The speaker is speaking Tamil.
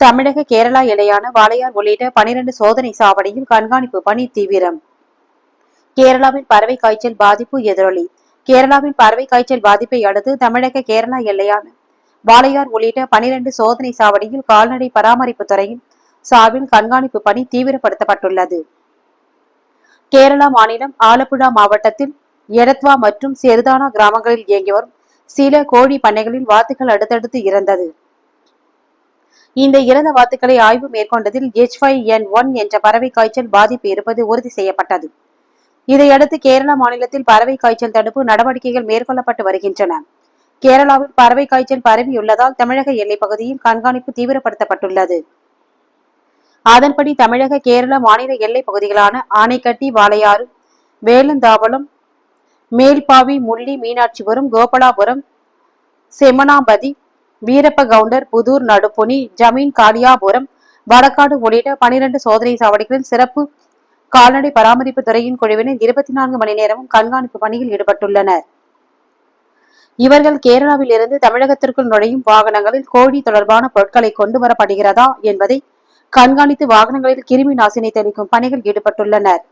தமிழக கேரளா எல்லையான வாளையார் உள்ளிட்ட பனிரெண்டு சோதனை சாவடியில் கண்காணிப்பு பணி தீவிரம். கேரளாவின் பறவை காய்ச்சல் பாதிப்பு எதிரொலி. கேரளாவில் பறவை காய்ச்சல் பாதிப்பை அடுத்து தமிழக கேரளா எல்லையான வாளையார் உள்ளிட்ட பனிரெண்டு சோதனை சாவடியில் கால்நடை பராமரிப்பு துறையின் சார்பில் கண்காணிப்பு பணி தீவிரப்படுத்தப்பட்டுள்ளது. கேரளா மாநிலம் ஆலப்புழா மாவட்டத்தில் எடத்வா மற்றும் செருதானா கிராமங்களில் இயங்கி வரும் சில கோழி பண்ணைகளில் வாத்துக்கள் அடுத்தடுத்து இறந்தது. இந்த இறந்த வாத்துக்களை ஆய்வு மேற்கொண்டதில் எச் என் ஒன் என்ற பறவை காய்ச்சல் பாதிப்பு இருப்பது உறுதி செய்யப்பட்டது. இதையடுத்து கேரள மாநிலத்தில் பறவை காய்ச்சல் தடுப்பு நடவடிக்கைகள் மேற்கொள்ளப்பட்டு வருகின்றன. கேரளாவில் பறவை காய்ச்சல் பரவியுள்ளதால் தமிழக எல்லைப் பகுதியில் கண்காணிப்பு தீவிரப்படுத்தப்பட்டுள்ளது. அதன்படி தமிழக கேரள மாநில எல்லைப் பகுதிகளான ஆனைக்கட்டி வாளையாறு வேலந்தாவளம் மேல்பாவி முள்ளி மீனாட்சிபுரம் கோபலாபுரம் செமனாபதி வீரப்ப கவுண்டர் புதூர் நடுப்புனி ஜமீன் காளியாபுரம் வடக்காடு உள்ளிட்ட பனிரெண்டு சோதனை சாவடிகளில் சிறப்பு கால்நடை பராமரிப்பு துறையின் குழுவினர் இருபத்தி நான்கு மணி நேரமும் கண்காணிப்பு பணியில் ஈடுபட்டுள்ளனர். இவர்கள் கேரளாவில் இருந்து தமிழகத்திற்குள் நுழையும் வாகனங்களில் கோழி தொடர்பான பொருட்களை கொண்டு வரப்படுகிறதா என்பதை கண்காணித்து வாகனங்களில் கிருமி நாசினி தெளிக்கும் பணிகள் ஈடுபட்டுள்ளனர்.